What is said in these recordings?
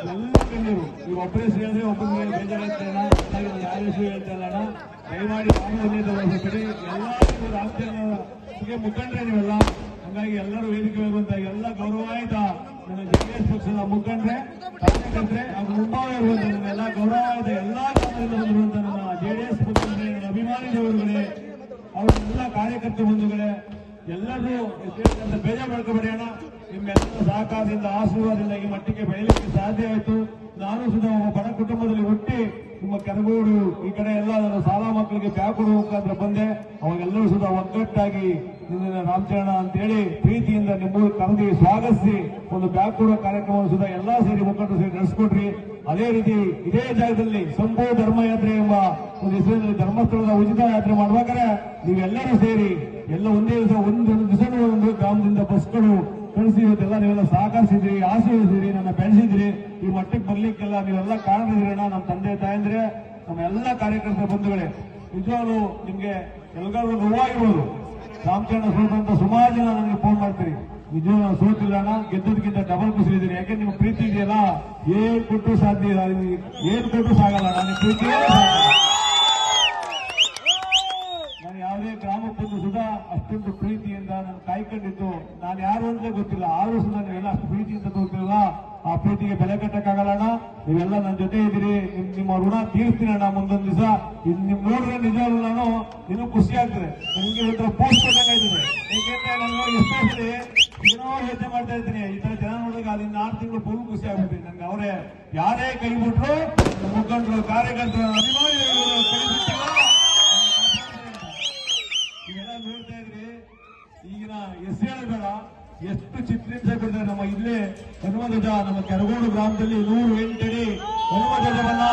ಎಲ್ಲ ನೀವು ಈಗ ಒಬ್ಬರೇ ಹೇಳಿದ್ರೆ ಒಬ್ಬರಿಗೆ ಬೇಜಾರು ಹೇಳ್ತಾರಣ ಯಾರ ಹೆಸರು ಹೇಳ್ತಾ ಇಲ್ಲಣ್ಣ ದಯಮಾಡಿ ಯಾರು ಕಡೆ ಎಲ್ಲರಿಗೂ ರಾಮಚಂದ್ರಗೆ ಮುಖಂಡ್ರೆ ನೀವೆಲ್ಲ ಹಂಗಾಗಿ ಎಲ್ಲರೂ ವೇದಿಕೆ ಅಂತ ಎಲ್ಲ ಗೌರವಾಯುತ ನನ್ನ ಜೆಡಿಎಸ್ ಪಕ್ಷದ ಮುಖಂಡ್ರೆ ಕಾರ್ಯಕರ್ತರೆ ಹಾಗೂ ಮುಂಭಾಗ ಇರುವಂತ ನನ್ನೆಲ್ಲ ಗೌರವಾಯುತ ಎಲ್ಲಾ ಗ್ರಾಮದಿಂದ ಬಂದಿರುವಂತ ನನ್ನ ಜೆಡಿಎಸ್ ಮುಖಂಡ್ರೆ ನನ್ನ ಅಭಿಮಾನಿ ದೇವರುಗಳೇ ಅವರೆಲ್ಲ ಕಾರ್ಯಕರ್ತ ಬಂಧುಗಳೇ ಎಲ್ಲರೂ ಬೇಜಾರು ಮಾಡ್ಕೋಬೇಡಿ ಅಣ್ಣ ನಿಮ್ಮೆಲ್ಲರ ಸಹಕಾರದಿಂದ ಆಶೀರ್ವಾದದಿಂದ ಈ ಮಟ್ಟಿಗೆ ಬೆಳೆಯಲಿಕ್ಕೆ ಸಾಧ್ಯ ಆಯಿತು. ನಾನು ಸುಧಾ ಒಬ್ಬ ಬಡ ಕುಟುಂಬದಲ್ಲಿ ಹುಟ್ಟಿ ನಿಮ್ಮ ಕೆರಗೋಡು, ಈ ಕಡೆ ಎಲ್ಲ ನನ್ನ ಶಾಲಾ ಮಕ್ಕಳಿಗೆ ಬ್ಯಾಗ್ ಕೊಡುವ ಮುಖಾಂತರ ಬಂದೆ. ಅವಾಗೆಲ್ಲರೂ ಸುಧಾ ಒಗ್ಗಟ್ಟಾಗಿ ನಿನ್ನ ರಾಮಚರಣ ಅಂತೇಳಿ ಪ್ರೀತಿಯಿಂದ ನಿಮ್ಮೂರು ಕರೆದಿ ಸ್ವಾಗತಿಸಿ ಒಂದು ಬ್ಯಾಗ್ ಕೊಡುವ ಕಾರ್ಯಕ್ರಮವನ್ನು ಸುಧಾ ಎಲ್ಲಾ ಸೇರಿ ಮುಖಂಡರು ಸೇರಿ ನಡೆಸಿಕೊಟ್ರಿ. ಅದೇ ರೀತಿ ಇದೇ ಜಾಗದಲ್ಲಿ ಸಂಭೂ ಧರ್ಮಯಾತ್ರೆ ಎಂಬ ಒಂದು ಹೆಸರಿನಲ್ಲಿ ಧರ್ಮಸ್ಥಳದ ಉಚಿತ ಯಾತ್ರೆ ಮಾಡ್ಬೇಕಾದ್ರೆ ನೀವೆಲ್ಲರೂ ಸೇರಿ ಎಲ್ಲ ಒಂದೇ ದಿವಸ, ಒಂದು ದಿವಸ ಒಂದು ಗ್ರಾಮದಿಂದ ಬಸ್ಗಳು ಕಳಿಸಿ ಇವತ್ತೆಲ್ಲ ನೀವೆಲ್ಲ ಸಹಕರಿಸಿದ್ರಿ, ಆಶೀರ್ವದಿಸಿದ್ರಿ, ನನ್ನ ಬೆಳೆಸಿದ್ರಿ, ಈ ಮಟ್ಟಕ್ಕೆ ಬರ್ಲಿಕ್ಕೆಲ್ಲ ನೀವೆಲ್ಲ ಕಾರಣದಿರಣ್ಣ ನಮ್ಮ ತಂದೆ, ತಾಯಂದ್ರೆ, ನಮ್ಮ ಎಲ್ಲ ಕಾರ್ಯಕರ್ತರ ಬಂಧುಗಳೇ. ನಿಜವಾಗ್ಲು ನಿಮ್ಗೆ ಎಲ್ಲರೂ ನೋವಾಗಿರ್ಬೋದು ರಾಮಚಂದ್ರ ಸೋತಂತ ಸುಮಾರು ಜನ ನನಗೆ ಫೋನ್ ಮಾಡ್ತೀರಿ. ನಿಜ ನಾನು ಸೋತಿಲ್ಲ ಅಣ್ಣ ಗೆದ್ದದಕ್ಕಿಂತ ಡಬಲ್ ಖುಷಿಲಿದ್ದೀನಿ ಯಾಕೆ ನಿಮ್ಮ ಪ್ರೀತಿ ಇದೆಯಲ್ಲ? ಏನ್ ಕೊಟ್ಟು ಸಾಧ್ಯ ಇಲ್ಲ. ಏನ್ ಕೊಟ್ಟು ಸಾಗಲ್ಲ ನನಗೆ ಪ್ರೀತಿ ನಾನು ಯಾವುದೇ ಗ್ರಾಮಕ್ಕೆ ಬಂದು ಸುಧಾ ಅಷ್ಟೊಂದು ಪ್ರೀತಿಯಿಂದ ನಾನು ಕಾಯ್ಕೊಂಡಿದ್ದು, ನಾನು ಯಾರು ಅಂತ ಗೊತ್ತಿಲ್ಲ. ಆದ್ರೂ ಸಹ ನೀವೆಲ್ಲ ಅಷ್ಟು ಪ್ರೀತಿಯಿಂದ ತೋರ್ತಿರಲ್ಲ ಆ ಪ್ರೀತಿಗೆ ಬೆಲೆ ಕಟ್ಟಕ್ಕಾಗಲ್ಲಣ್ಣ ನೀವೆಲ್ಲ ನನ್ನ ಜೊತೆ ಇದ್ದೀರಿ. ನಿಮ್- ನಿಮ್ಮ ಋಣ ತೀರ್ಸ್ತೀನಿ ಅಣ್ಣ ಮುಂದೊಂದು ದಿವಸ. ನಿಮ್ ನೋಡಿದ್ರೆ ನಿಜವಾಗ್ಲೂ ನಾನು? ಇನ್ನೂ ಖುಷಿ ಆಗ್ತದೆ. ನನಗೆ ಒಂಥರ ಪೋಸ್ಟ್ ಕೊಟ್ಟಂಗಾಯ್ತದೆ ಯಾಕೆಂದ್ರೆ ನಾನು ಎಷ್ಟೋ ಏನೋ ಯೋಚನೆ ಮಾಡ್ತಾ ಇದ್ದೀನಿ. ಈ ತರ ಜನ ನೋಡಿದಾಗ ಅಲ್ಲಿಂದ ಆರು ತಿಂಗಳು ಫುಲ್ ಖುಷಿ ಆಗ್ಬಿಡ್ತೀನಿ ನಂಗೆ ಅವರೇ ಯಾರೇ ಕೈ ಬಿಟ್ರು, ಮುಖಂಡರು, ಕಾರ್ಯಕರ್ತರು, ಅಭಿಮಾನಿಗಳು ಈಗಿನ ಎಸ್ ಬೇಡ ಎಷ್ಟು ಚಿತ್ರಿಸ ನಮ್ಮ ಇಲ್ಲೇ ಹನುಮಧ್ವಜ ನಮ್ಮ ಕೆರಗೋಡು ಗ್ರಾಮದಲ್ಲಿ ನೂರು ಎಂಟಡಿ ಹನುಮಧ್ವಜವನ್ನ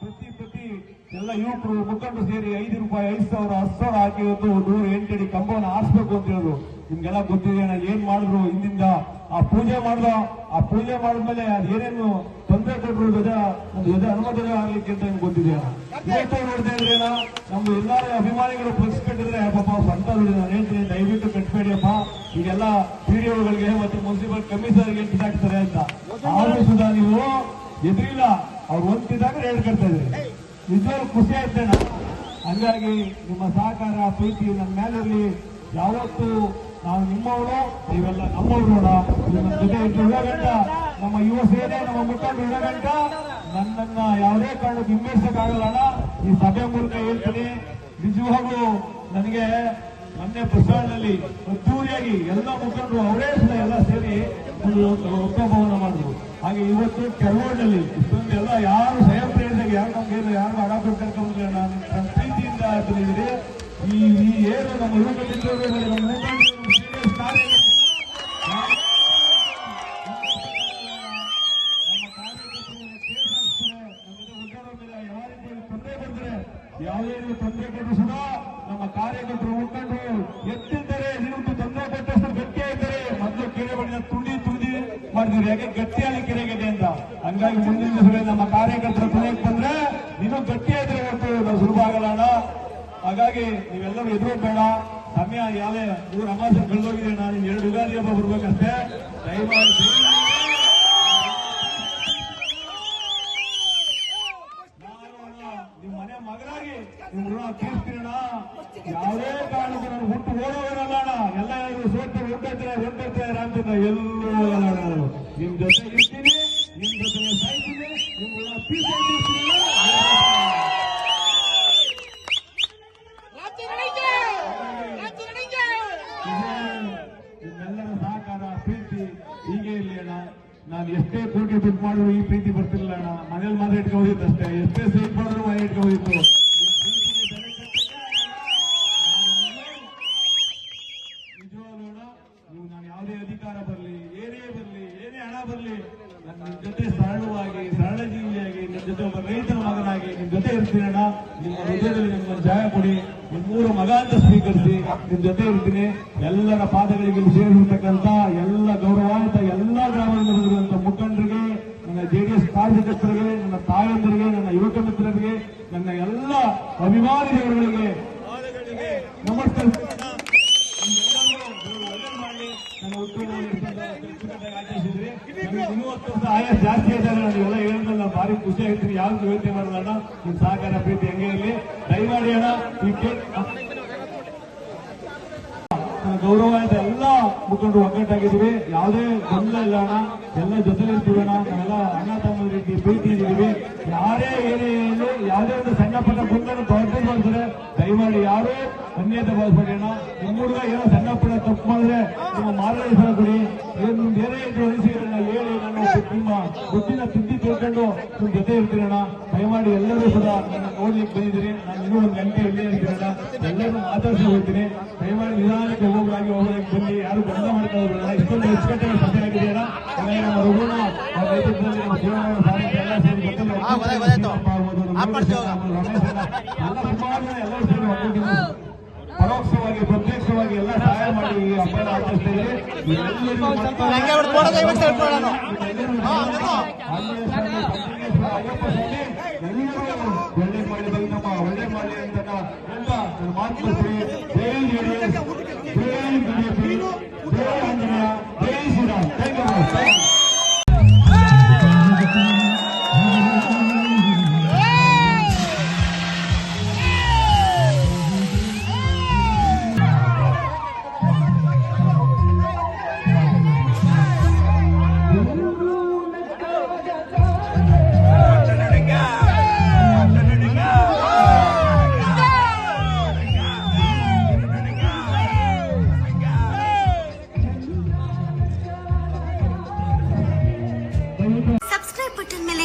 ಪ್ರತಿ ಪ್ರತಿ ಎಲ್ಲ ಯುವಕರು ಮುಖಂಡರು ಸೇರಿ ಐದು ರೂಪಾಯಿ, ಐದು ಸಾವಿರ, ಹತ್ತು ಸಾವಿರ ಹಾಕಿ ಇವತ್ತು ನೂರು ಎಂಟಡಿ ಕಂಬವನ್ನು ಹಾಸ್ಬೇಕು ಅಂತ ಹೇಳಿದ್ರು ನಿಮ್ಗೆಲ್ಲ ಗೊತ್ತಿದೆ ಏನ್ ಮಾಡಿದ್ರು ಹಿಂದಿಂದ ಆ ಪೂಜೆ ಮಾಡಿದ, ಆ ಪೂಜೆ ಮಾಡಿದ್ಮೇಲೆ ಏನೇನು ತೊಂದರೆ ಕೊಟ್ಟರು ಒಂದು ಧ್ವಜ ಅನುಮೋದನೆ ಆಗ್ಲಿಕ್ಕೆ ಅಂತ ನಿಮ್ಗೆ ಗೊತ್ತಿದೆಯಾ? ನೋಡ್ತಾ ಇದ್ರೇನ ನಮ್ದು ಎಲ್ಲಾರು ಅಭಿಮಾನಿಗಳು ಫ್ಲೆಕ್ಸ್ ಕಟ್ಟಿದ್ರೆ ಪಾಪ ಸ್ವಂತ ನಾನು ಹೇಳ್ತೀನಿ, ದಯವಿಟ್ಟು ಕಟ್ಬೇಡಿಯಪ್ಪ. ಈಗೆಲ್ಲ ಪಿಡಿಒಗಳಿಗೆ ಮತ್ತು ಮುನ್ಸಿಪಲ್ ಕಮಿಷನರ್ಗೆ ಕಿತ್ತಾಕ್ತಾರೆ ಅಂತ. ಆದ್ರೂ ಸುಧಾ ನೀವು ಎದುರಿಲ್ಲ, ಅವ್ರು ಒಂದಿದಾಗ ರೇಡ್ ಕಟ್ತಾ ಇದ್ರಿ. ನಿಜವಾಗ್ಲೂ ಖುಷಿ ಆಯ್ತೇನ ಹಂಗಾಗಿ ನಿಮ್ಮ ಸಹಕಾರ, ಪ್ರೀತಿ ನಮ್ಮ ಮೇಲಿರಲಿ ಯಾವತ್ತು ನಾವು ನಿಮ್ಮವರು ನೀವೆಲ್ಲ ನಮ್ಮವರು ನಿಮ್ಮ ಜೊತೆ ಇರೋ ಗಂಟ ನಮ್ಮ ಯುವ ಸೇನೆ, ನಮ್ಮ ಮುಖಂಡರು ಇರೋ ಗಂಟ ನನ್ನನ್ನ ಯಾವುದೇ ಕಾರಣಕ್ಕೆ ಹಿಮ್ಮೆಡ್ಸಕ್ಕಾಗಲ್ಲ ಅಣ್ಣ. ಈ ಸಭೆ ಮೂಲಕ ಹೇಳ್ತೀನಿ. ನಿಜವಾಗ್ಲೂ ನನಗೆ ಮೊನ್ನೆ ಪುಸ್ತಕದಲ್ಲಿ ಅದ್ದೂರಿಯಾಗಿ ಎಲ್ಲ ಮುಖಂಡರು ಅವರೇ ಸಹ ಎಲ್ಲ ಸೇರಿ ಒಂದು ಒಕ್ಕಭವನ ಮಾಡಿದ್ರು. ಹಾಗೆ ಇವತ್ತು ಕೆಲವರಲ್ಲಿ ಇಷ್ಟೊಂದು ಎಲ್ಲ ಯಾರು ಸ್ವಯಂ ಪ್ರೇರಿದಾಗ ಯಾರು ನಮ್ಗೆ ಯಾರು ಕೊಟ್ಟು ಕರ್ಕೊಂಡಿಲ್ಲ ನಾನು ಪ್ರೀತಿಯಿಂದ ಈ ಏನು ನಮ್ಮ ಯುವಕ ಮಿತ್ರರು ನಮ್ಮ ಮಾಡಿದ್ರು ಯಾಕೆ ಗಟ್ಟಿಯಾಗಿ ಕೆರೆಗಿದೆ ಅಂತ. ಹಂಗಾಗಿ ಮುಂದಿನ ದಿವಸಗಳಲ್ಲಿ ನಮ್ಮ ಕಾರ್ಯಕರ್ತರ ಕೊನೆಗೆ ಬಂದ್ರೆ ನೀನು ಗಟ್ಟಿಯಾದ್ರೆ ಹೊರತು ನಾವು ಸುಲಭ ಆಗಲ್ಲ ಹಾಗಾಗಿ ನೀವೆಲ್ಲರೂ ಎದುರು ಬೇಡ ಸಮಯ ಯಾವೇ ಮೂರು ಅಮಾಸೆ ಕಳೆದೋಗಿದೆ ನಾನು ಎರಡು ಯುಗಾದಿ ಹಬ್ಬ ಬರ್ಬೇಕಂತೆ ದಯಮಾಡಿ ನಿಮ್ಮ ಮನೆ ಮಗನಾಗಿ ನಿಮ್ಮ ಋಣ ತೀರ್ಸ್ತೀರಣ ಯಾವುದೇ ಕಾರಣಕ್ಕೂ ನಾನು ಹುಟ್ಟು ಓಡೋಗಿರಲ್ಲ ಅಣ್ಣ. ಎಲ್ಲ ಸೋತು ಹೊಂಟಿರ್ತಾರೆ ಹೊಂಟಿರ್ತಾರೆ ರಾಮಚಂದ್ರ ಎಲ್ಲೂ ನಿಮ್ ಜೊತೆ ಇರ್ತೀನಿ ನಿಮ್ ಜೊತೆ ಸಾಯ್ತೀನಿ ನಿಮ್ಗೆಲ್ಲ ಪೀಸ್ ನಿಮ್ಮೆಲ್ಲರ ಸಹಕಾರ ಪ್ರೀತಿ ಹೀಗೆ ಇರಲಿ ಅಣ್ಣ. ನಾನು ಎಷ್ಟೇ ಕೋಟಿ ದುಡ್ಡು ಮಾಡಿದ್ರು ಈ ಪ್ರೀತಿ ಬರ್ತಿರ್ಲಿಲ್ಲ ಅಣ್ಣ. ಮನೇಲಿ ಮಾತ್ರ ಇಟ್ಕೊಂಡಿತ್ತು ಅಷ್ಟೇ ಎಷ್ಟೇ ಸೇಫ್ ಮಾಡಿದ್ರು ಮನೆ ಇಟ್ಕೊಂಡಿತ್ತು ನಿಜವಾಗ್ಲೂ ಅಣ್ಣ ನೀವು ನಾನು ಯಾವುದೇ ಅಧಿಕಾರ ಬರಲಿ ಏನೇ ಬರಲಿ ಏನೇ ಹಣ ಬರಲಿ ನನ್ನ ನಿಮ್ ಜೊತೆ ಸರಳವಾಗಿ ಸರಳ ಜೀವಿಯಾಗಿ ನಿಮ್ ಜೊತೆ ಒಬ್ಬ ರೈತನ ಮಗನಾಗಿ ನಿಮ್ ಜೊತೆ ಇರ್ತೀನಣ್ಣ ನಿಮ್ಮ ಹೃದಯದಲ್ಲಿ ನಿಮ್ಮ ಜಾಯ ಕೊಡಿ. ನಿಮ್ಮೂರ ಮಗ ಅಂತ ಸ್ವೀಕರಿಸಿ ನಿಮ್ ಜೊತೆ ಇರ್ತೀನಿ. ಎಲ್ಲರ ಪಾದಗಳಿಗೆ ಸೇರಿರ್ತಕ್ಕಂತ ಎಲ್ಲ ಗೌರವಾನ್ವಿತ ಎಲ್ಲ ಗ್ರಾಮದಿಂದ ಬಂದಿರುವಂತ ಮುಖಂಡರಿಗೆ, ನನ್ನ ಜೆಡಿಎಸ್ ಕಾರ್ಯಕರ್ತರಿಗೆ, ನನ್ನ ತಾಯಂದರಿಗೆ, ನನ್ನ ಯುವಕ ಮಿತ್ರರಿಗೆ, ನನ್ನ ಎಲ್ಲ ಅಭಿಮಾನಿ ದೇವರುಗಳಿಗೆ ಆಚರಿಸಿದ್ರಿ ನಮಗೆ ಇನ್ನೂ ಹತ್ತು ವರ್ಷ ಆಯಸ್ ಜಾಸ್ತಿ ಇದ್ದಾಗ ನೀವೆಲ್ಲ ನಾನು ಭಾರಿ ಖುಷಿ ಆಗ್ತೀನಿ ಯಾವ್ದು ಯೋಚನೆ ಮಾಡೋದಣ್ಣ ನಿಮ್ ಸಹಕಾರ ಪ್ರೀತಿ ಹೆಂಗೆ ಇರಲಿ. ದಯಮಾಡಿ ಅಣ್ಣ ನನ್ನ ಗೌರವಾನ್ವಿತ ಎಲ್ಲ ಮುಖಂಡರು ಒಗ್ಗಟ್ಟಾಗಿದ್ದೀವಿ. ಯಾವುದೇ ಗೊಂದಲ ಇಲ್ಲ ಅಣ್ಣ ಎಲ್ಲ ಜೊತೆಲಿ ಇರ್ತೀವಿ ಅಣ್ಣ. ನಾವೆಲ್ಲ ಅಣ್ಣ ತಮ್ಮ ರೀತಿ ಪ್ರೀತಿ ಇದ್ದೀವಿ. ಯಾರೇ ಏನೇ ಹೇಳಿ ಯಾವುದೇ ಒಂದು ಸಣ್ಣ ಪುಟ್ಟ ಗೊಂದಲ ದೊಡ್ಡದು ಮಾಡ್ತಾರೆ, ದಯಮಾಡಿ ಯಾರು ಅನ್ಯತೆ ಭಾವಿಸ್ಬೇಡಿ ಅಣ್ಣ. ನಿಮ್ಮ ಹುಡುಗ ಏನೋ ಸಣ್ಣ ಪುಟ್ಟ ತಪ್ಪು ಮಾಡಿದ್ರೆ ನಿಮ್ಮ ಮಾರ್ಗದರ್ಶನ ಕೊಡಿ. ಏನ್ ನಿಮ್ದು ಏನೇ ಇದ್ರು ಅನಿಸಿಕೆಗಳನ್ನ ಹೇಳಿ ನಾನು ನಿಮ್ಮ ಬುದ್ಧಿನ ತಿದ್ದಿ ತಿಳ್ಕೊಂಡು ನಿಮ್ ಜೊತೆ ಇರ್ತೀನಿ ಅಣ್ಣ. ದಯಮಾಡಿ ಎಲ್ಲರೂ ಕೂಡ ನನ್ನ ನೋಡ್ಲಿಕ್ಕೆ ಬಂದಿದ್ದೀರಿ. ನಾನು ಇನ್ನೂ ಒಂದು ಗಂಟೆ ಇಲ್ಲೇ ಇರ್ತೀನಿ ಅಣ್ಣ. ಎಲ್ಲರೂ ಮಾತಾಡ್ಸಿ ಹೋಗ್ತೀನಿ. ದಯಮಾಡಿ ನಿಧಾನಕ್ಕೆ ಒಬ್ಬೊಬ್ಬರಾಗಿ ಒಬ್ಬರಾಗಿ ಬನ್ನಿ. ಯಾರು ಬಂದ ಮಾಡ್ತಾ ಹೋಗ್ಬೇಡ ಇಷ್ಟೊಂದು ಅಚ್ಚುಕಟ್ಟಾಗಿ ಸಭೆ ಆಗಿದೆಯಲ್ಲ ಹಾಗಾಗಿ ನಮ್ಮ ರಘುನ ನಮ್ಮ ನೇತೃತ್ವದಲ್ಲಿ ನಮ್ಮ ಶಿವಣ್ಣ ಸಾರಿ ಎಲ್ಲ ಗೊತ್ತಲ್ಲ, ಎಲ್ಲ ಸುಮಾರು ಜನ ಎಲ್ಲರೂ. ಪರೋಕ್ಷವಾಗಿ ಪ್ರತ್ಯಕ್ಷವಾಗಿ ಎಲ್ಲ ಸಹಾಯ ಮಾಡಿ ಈ ಹಬ್ಬನ ಆಚರಿಸ್ತಾ ಎಲ್ಲರಿಗೂ ಒಳ್ಳೆ ಮಾಡಿ ನಮ್ಮ ಒಳ್ಳೆ ಮಾಡಿ ಅಂತ மாற்றுவதற்கு